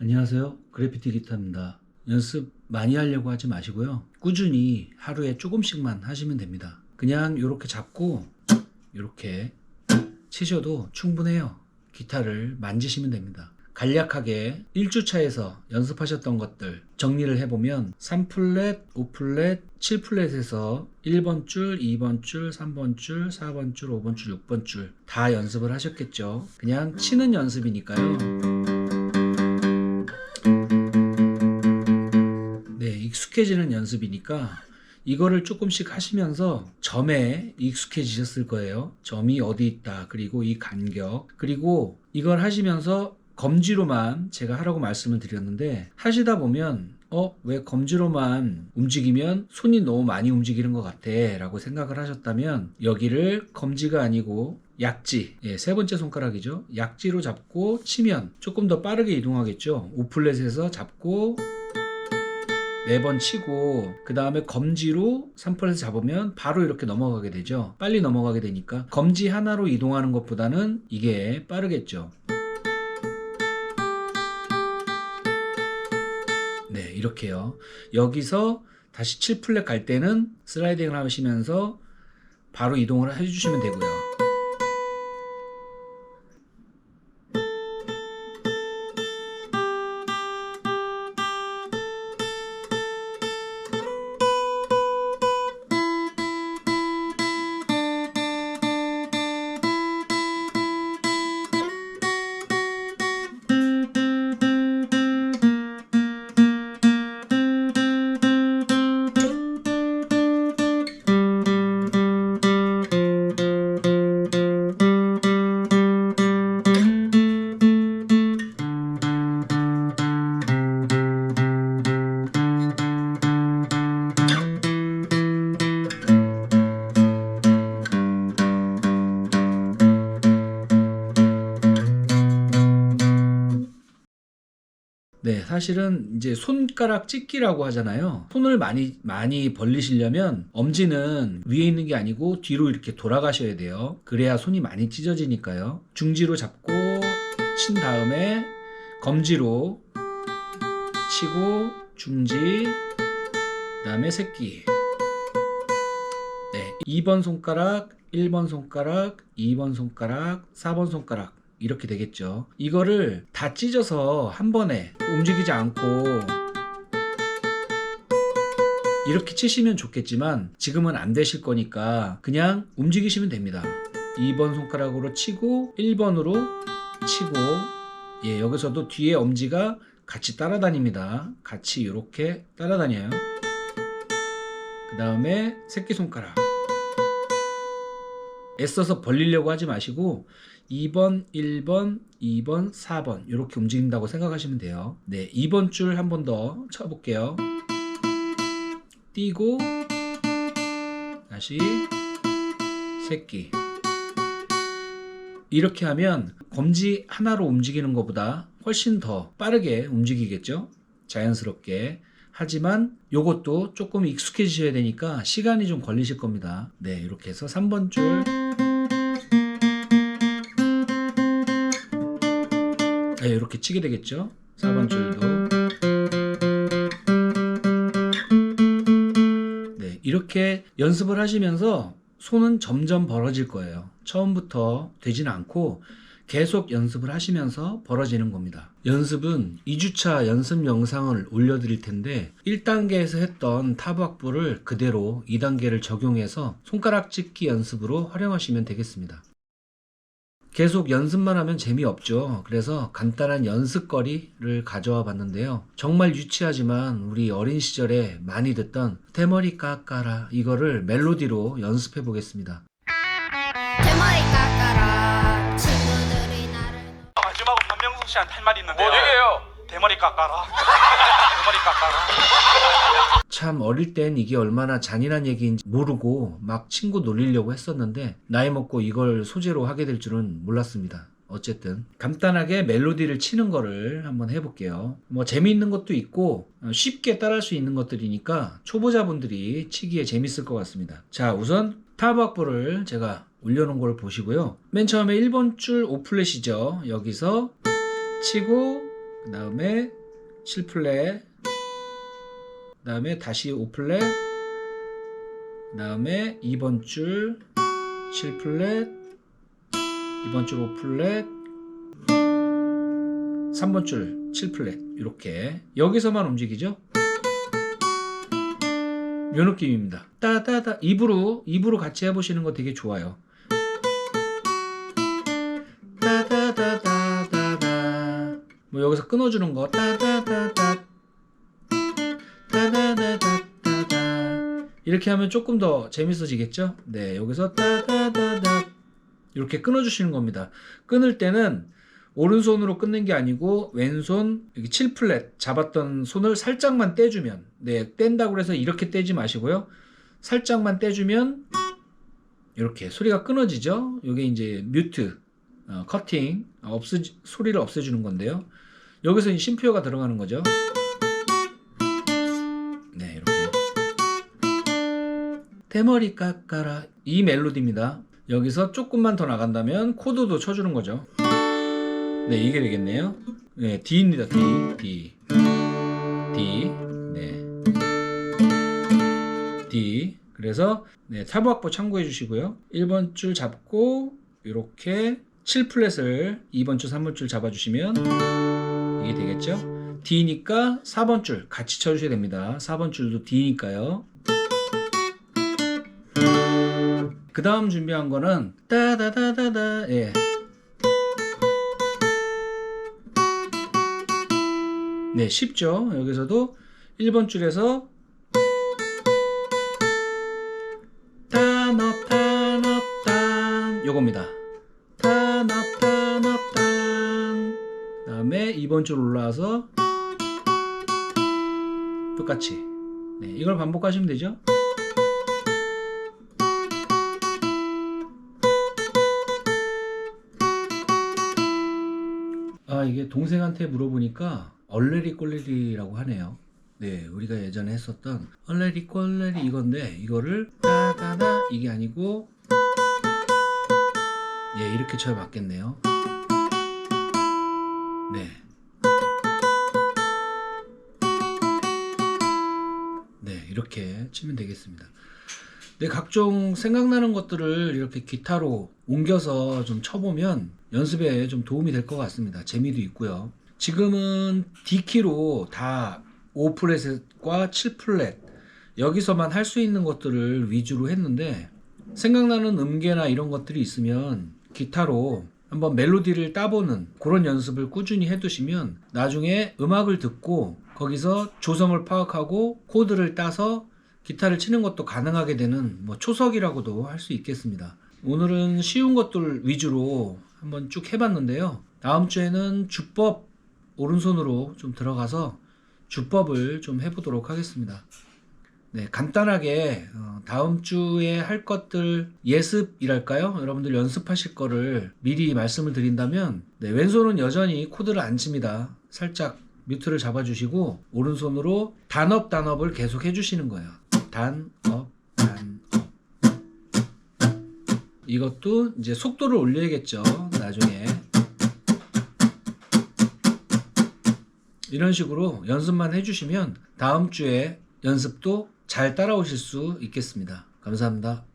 안녕하세요. 그래피티 기타입니다. 연습 많이 하려고 하지 마시고요. 꾸준히 하루에 조금씩만 하시면 됩니다. 그냥 이렇게 잡고 이렇게 치셔도 충분해요. 기타를 만지시면 됩니다. 간략하게 1주차에서 연습하셨던 것들 정리를 해보면 3플랫, 5플랫, 7플랫에서 1번 줄, 2번 줄, 3번 줄, 4번 줄, 5번 줄, 6번 줄 다 연습을 하셨겠죠. 그냥 치는 연습이니까요. 익숙해지는 연습이니까 이거를 조금씩 하시면서 점에 익숙해지셨을 거예요. 점이 어디 있다. 그리고 이 간격. 그리고 이걸 하시면서 검지로만 제가 하라고 말씀을 드렸는데 하시다 보면 어, 왜 검지로만 움직이면 손이 너무 많이 움직이는 것 같아 라고 생각을 하셨다면 여기를 검지가 아니고 약지, 예, 세 번째 손가락이죠. 약지로 잡고 치면 조금 더 빠르게 이동하겠죠. 오플렛에서 잡고 네 번 치고 그 다음에 검지로 3플에서 잡으면 바로 이렇게 넘어가게 되죠. 빨리 넘어가게 되니까 검지 하나로 이동하는 것보다는 이게 빠르겠죠. 네, 이렇게요. 여기서 다시 7플랫 갈 때는 슬라이딩을 하시면서 바로 이동을 해주시면 되고요. 네, 사실은 이제 손가락 찢기라고 하잖아요. 손을 많이 많이 벌리시려면 엄지는 위에 있는 게 아니고 뒤로 이렇게 돌아가셔야 돼요. 그래야 손이 많이 찢어지니까요. 중지로 잡고 친 다음에 검지로 치고 중지 그다음에 새끼. 네, 2번 손가락, 1번 손가락, 2번 손가락, 4번 손가락 이렇게 되겠죠. 이거를 다 찢어서 한 번에 움직이지 않고 이렇게 치시면 좋겠지만 지금은 안 되실 거니까 그냥 움직이시면 됩니다. 2번 손가락으로 치고 1번으로 치고 예, 여기서도 뒤에 엄지가 같이 따라다닙니다. 같이 이렇게 따라다녀요. 그 다음에 새끼손가락. 애써서 벌리려고 하지 마시고 2번, 1번, 2번, 4번 이렇게 움직인다고 생각하시면 돼요. 네, 2번 줄 한 번 더 쳐볼게요. 띄고 다시 새끼 이렇게 하면 검지 하나로 움직이는 것보다 훨씬 더 빠르게 움직이겠죠? 자연스럽게. 하지만 요것도 조금 익숙해지셔야 되니까 시간이 좀 걸리실 겁니다. 네, 이렇게 해서 3번 줄 네, 이렇게 치게 되겠죠? 4번 줄도 네, 이렇게 연습을 하시면서 손은 점점 벌어질 거예요. 처음부터 되진 않고 계속 연습을 하시면서 벌어지는 겁니다. 연습은 2주차 연습 영상을 올려드릴 텐데 1단계에서 했던 타부악부를 그대로 2단계를 적용해서 손가락 찢기 연습으로 활용하시면 되겠습니다. 계속 연습만 하면 재미없죠. 그래서 간단한 연습거리를 가져와 봤는데요. 정말 유치하지만 우리 어린 시절에 많이 듣던 대머리 깎아라 이거를 멜로디로 연습해 보겠습니다. 대머리 깎아라 친구들이 나를 마지막으로 박명숙 씨한테 할 말이 있는데요. 뭐 얘기해요? 대머리 깎아라. 대머리 깎아라. 참 어릴 땐 이게 얼마나 잔인한 얘기인지 모르고 막 친구 놀리려고 했었는데 나이 먹고 이걸 소재로 하게 될 줄은 몰랐습니다. 어쨌든 간단하게 멜로디를 치는 거를 한번 해볼게요. 뭐 재미있는 것도 있고 어, 쉽게 따라할 수 있는 것들이니까 초보자분들이 치기에 재밌을 것 같습니다. 자 우선 타박부를 제가 올려놓은 걸 보시고요. 맨 처음에 1번 줄 5플랫이죠. 여기서 치고 그 다음에 7플랫 그 다음에 다시 5플랫 그 다음에 2번 줄 7플랫 2번 줄 5플랫 3번 줄 7플랫 이렇게. 여기서만 움직이죠? 요 느낌입니다. 따다다 입으로 입으로 같이 해보시는 거 되게 좋아요. 따다다다다다. 뭐 여기서 끊어주는 거. 따다 이렇게 하면 조금 더 재밌어지겠죠? 네 여기서 따다다다 이렇게 끊어주시는 겁니다. 끊을 때는 오른손으로 끊는 게 아니고 왼손 여기 7플랫 잡았던 손을 살짝만 떼주면 네 뗀다고 해서 이렇게 떼지 마시고요. 살짝만 떼주면 이렇게 소리가 끊어지죠. 이게 이제 뮤트 어, 커팅 어, 없애 소리를 없애주는 건데요. 여기서 이 심표가 들어가는 거죠. 대머리 깎아라 이 멜로디입니다. 여기서 조금만 더 나간다면 코드도 쳐주는 거죠. 네 이게 되겠네요. 네 D입니다. D D D 네 D 그래서 네 타브악보 참고해 주시고요. 1번 줄 잡고 이렇게 7플랫을 2번 줄 3번 줄 잡아 주시면 이게 되겠죠. D니까 4번 줄 같이 쳐주셔야 됩니다. 4번 줄도 D니까요. 그 다음 준비한 거는 따다다다다. 예. 네 쉽죠? 여기서도 1번 줄에서 단업 단업 단 요겁니다. 단업 단업 단 다음에 2번 줄 올라와서 똑같이. 네 이걸 반복하시면 되죠 동생한테 물어보니까 얼레리 꼴레리라고 하네요. 네, 우리가 예전에 했었던 얼레리 꼴레리 이건데 이거를 따다다 이게 아니고 예 이렇게 쳐야 맞겠네요. 네. 네 이렇게 치면 되겠습니다. 네, 각종 생각나는 것들을 이렇게 기타로 옮겨서 좀 쳐보면 연습에 좀 도움이 될 것 같습니다. 재미도 있고요. 지금은 D키로 다 5플랫과 7플랫 여기서만 할 수 있는 것들을 위주로 했는데 생각나는 음계나 이런 것들이 있으면 기타로 한번 멜로디를 따보는 그런 연습을 꾸준히 해두시면 나중에 음악을 듣고 거기서 조성을 파악하고 코드를 따서 기타를 치는 것도 가능하게 되는 뭐 초석이라고도 할 수 있겠습니다. 오늘은 쉬운 것들 위주로 한번 쭉 해봤는데요. 다음 주에는 주법 오른손으로 좀 들어가서 주법을 좀 해보도록 하겠습니다. 네, 간단하게 어, 다음 주에 할 것들 예습이랄까요? 여러분들 연습하실 거를 미리 말씀을 드린다면 네, 왼손은 여전히 코드를 안 칩니다. 살짝 뮤트를 잡아주시고 오른손으로 단업 단업을 계속 해주시는 거예요. 단업 단업 이것도 이제 속도를 올려야겠죠. 나중에 이런 식으로 연습만 해주시면 다음 주에 연습도 잘 따라오실 수 있겠습니다. 감사합니다.